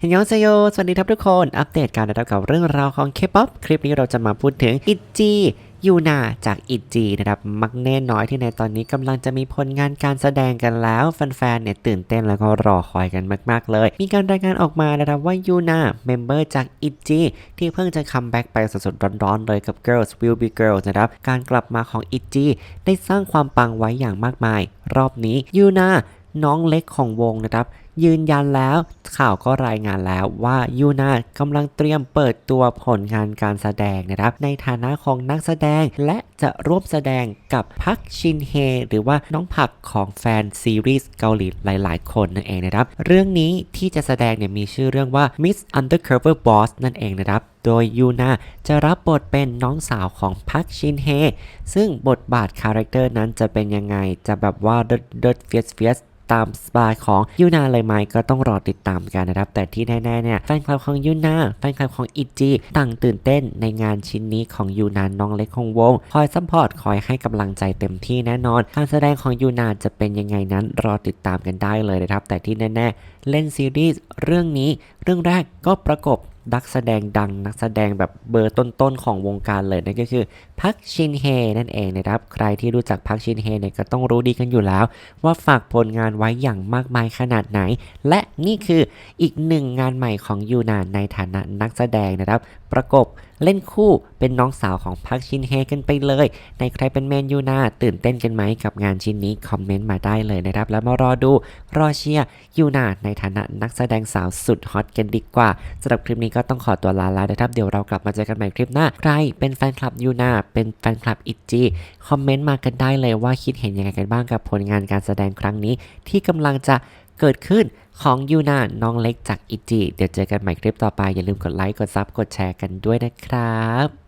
เฮยองเซโย สวัสดีครับทุกคน อัปเดตการระดับกับเรื่องราวของ K-POP คลิปนี้เราจะมาพูดถึงอิจียูนาจากอิจีนะครับมักแน่น้อยที่ในตอนนี้กำลังจะมีผลงานการแสดงกันแล้ว แฟนๆเนี่ยตื่นเต้นแล้วก็รอคอยกันมาก ๆ เลย มีการรายงานออกมานะครับว่ายูนาเมมเบอร์จากอิจีที่เพิ่งจะคัมแบ็กไปสดๆร้อนๆเลยกับ Girls Will Be Girls นะครับการกลับมาของอิจีได้สร้างความปังไว้อย่างมากมาย รอบนี้ยูนาน้องเล็กของวงนะครับ ยืนยันแล้ว ข่าวก็รายงานแล้วว่ายูนากำลังเตรียมเปิดตัวผลงานการแสดงนะครับ ในฐานะของนักแสดงและจะร่วมแสดงกับพักชินเฮหรือว่าน้องผักของแฟนซีรีส์เกาหลีหลาย ๆ คนนั่นเองนะครับ เรื่องนี้ที่จะแสดงเนี่ยมีชื่อเรื่องว่า Miss Undercover Boss นั่นเองนะครับโดยยูนาจะรับบทเป็นน้องสาวของพักชินเฮซึ่งบทบาทคาแรคเตอร์นั้นจะเป็นยังไง จะแบบว่าเดิดเดิดเฟียสเฟียสตามสไตล์ของยูนาเลยไหมก็ต้องรอติดตามกันนะครับ แต่ที่แน่ๆเนี่ยแฟนคลับของยูนาแฟนคลับของอิจีต่างตื่นเต้นในงานชิ้นนี้ของยูนาน้องเล็กของวงคอยซัพพอร์ตคอยให้กำลังใจเต็มที่แน่นอนการแสดงของยูนาจะเป็นยังไงนั้นรอติดตามกันได้เลยนะครับ แต่ที่แน่ๆ เล่นซีรีส์เรื่องนี้ เรื่องแรกก็ประกบ นักแสดงดังนักแสดงแบบเบอร์ต้นๆของวงการเลยนั่นก็คือพักชินเฮนั่นเองนะครับ ใครที่รู้จักพักชินเฮเนี่ยก็ต้องรู้ดีกันอยู่แล้ว ว่าฝากผลงานไว้อย่างมากมายขนาดไหน และนี่คืออีกหนึ่งงานใหม่ของยูนานในฐานะนักแสดงนะครับ ประกบ เล่นคู่เป็นน้องสาวของพักชินเฮกันไปเลย ในใครเป็นเมนยูนาตื่นเต้นกันไหมกับงานชิ้นนี้ คอมเมนต์มาได้เลยนะครับ แล้วมารอดูรอเชียร์ยูนาในฐานะนักแสดงสาวสุดฮอตกันดีกว่าสำหรับคลิปนี้ก็ต้องขอตัวลาแล้วนะครับ เดี๋ยวเรากลับมาเจอกันใหม่คลิปหน้า ใครเป็นแฟนคลับยูนาเป็นแฟนคลับอิจีคอมเมนต์มากันได้เลยว่าคิดเห็นยังไงกันบ้างกับผลงานการแสดงครั้งนี้ ที่กำลังจะ เกิดขึ้นของยูนาน้องเล็กจากอิจีเดี๋ยวเจอกันใหม่คลิปต่อไป อย่าลืมกดไลค์ กดซับ กดแชร์กันด้วยนะครับ